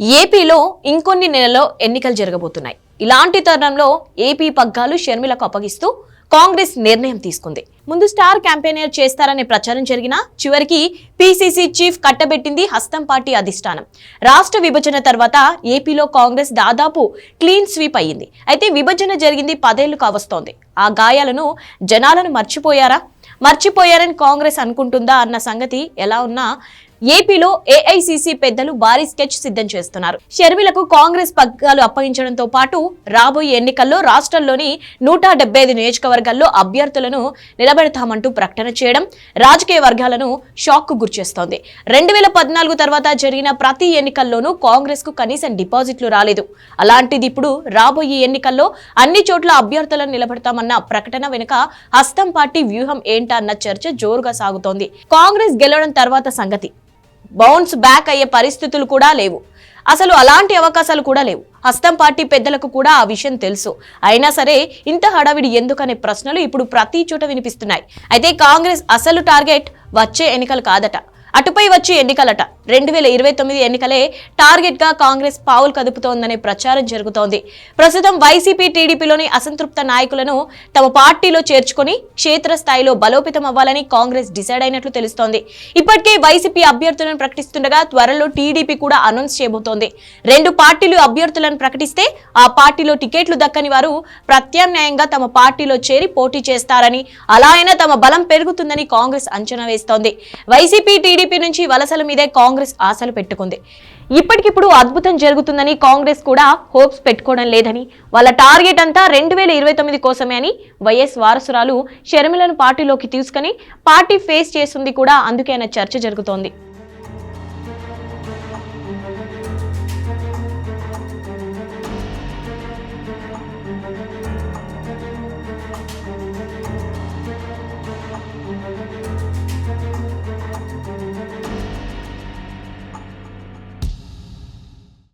ఏపీలో ఇంకొన్ని నెలల్లో ఎన్నికలు జరగబోతున్నాయి. ఇలాంటి తరుణంలో ఏపీ పగ్గాలు షర్మిలకు అప్పగిస్తూ కాంగ్రెస్ నిర్ణయం తీసుకుంది. ముందు స్టార్ క్యాంపెయినర్ చేస్తారనే ప్రచారం జరిగినా చివరికి పీసీసీ చీఫ్ కట్టబెట్టింది హస్తం పార్టీ అధిష్టానం. రాష్ట్ర విభజన తర్వాత ఏపీలో కాంగ్రెస్ దాదాపు క్లీన్ స్వీప్ అయ్యింది. అయితే విభజన జరిగింది పదేళ్ళు కావస్తోంది. ఆ గాయాలను జనాలను మర్చిపోయారా? మర్చిపోయారని కాంగ్రెస్ అనుకుంటుందా అన్న సంగతి ఎలా ఉన్నా ఏపీలో ఏఐసిసి పెద్దలు భారీ స్కెచ్ సిద్ధం చేస్తున్నారు. షర్మిలకు కాంగ్రెస్ పగ్గాలు అప్పగించడంతో పాటు రాబోయే ఎన్నికల్లో రాష్ట్రంలోని నూట ఐదు నియోజకవర్గాల్లో అభ్యర్థులను నిలబెడతామంటూ ప్రకటన చేయడం రాజకీయ వర్గాలను షాక్కు గురిచేస్తోంది రెండు వేల పద్నాలుగు తర్వాత జరిగిన ప్రతి ఎన్నికల్లోనూ కాంగ్రెస్కు కనీసం డిపాజిట్లు రాలేదు. అలాంటిది ఇప్పుడు రాబోయే ఎన్నికల్లో అన్ని చోట్ల అభ్యర్థులను నిలబెడతామన్న ప్రకటన వెనుక హస్తం పార్టీ వ్యూహం ఏంటా అన్న చర్చ జోరుగా సాగుతోంది. కాంగ్రెస్ గెలవడం తర్వాత సంగతి. బౌన్స్ బ్యాక్ అయ్యే పరిస్థితులు కూడా లేవు. అసలు అలాంటి అవకాశాలు కూడా లేవు. హస్తం పార్టీ పెద్దలకు కూడా ఆ విషయం తెలుసు. అయినా సరే ఇంత హడావిడి ఎందుకనే ప్రశ్నలు ఇప్పుడు ప్రతి చోట వినిపిస్తున్నాయి. అయితే కాంగ్రెస్ అసలు టార్గెట్ వచ్చే ఎన్నికలు కాదట. అటుపై వచ్చే ఎన్నికలట. రెండు వేల ఇరవై తొమ్మిది ఎన్నికలే టార్గెట్గా కాంగ్రెస్ పావులు కదుపుతోందనే ప్రచారం జరుగుతోంది. ప్రస్తుతం వైసీపీ టీడీపీలోని అసంతృప్త నాయకులను తమ పార్టీలో చేర్చుకొని క్షేత్రస్థాయిలో బలోపేతం అవ్వాలని కాంగ్రెస్ డిసైడ్ అయినట్లు తెలుస్తోంది. ఇప్పటికే వైసీపీ అభ్యర్థులను ప్రకటిస్తుండగా త్వరలో టీడీపీ కూడా అనౌన్స్ చేయబోతోంది. రెండు పార్టీలు అభ్యర్థులను ప్రకటిస్తే ఆ పార్టీలో టికెట్లు దక్కని వారు ప్రత్యామ్నాయంగా తమ పార్టీలో చేరి పోటీ చేస్తారని అలా అయినా తమ బలం పెరుగుతుందని కాంగ్రెస్ అంచనా వేస్తోంది. వైసీపీ టీడీపీ నుంచి వలసల మీదే కాంగ్రెస్ కాంగ్రెస్ ఆశలు పెట్టుకుంది. ఇప్పటికిప్పుడు అద్భుతం జరుగుతుందని కాంగ్రెస్ కూడా హోప్స్ పెట్టుకోవడం లేదని వాళ్ళ టార్గెట్ అంతా రెండు వేల ఇరవై తొమ్మిది కోసమే అని వైఎస్ వారసురాలు షర్మిలను పార్టీలోకి తీసుకుని పార్టీ ఫేస్ చేస్తుంది కూడా అందుకే అన్న చర్చ జరుగుతోంది.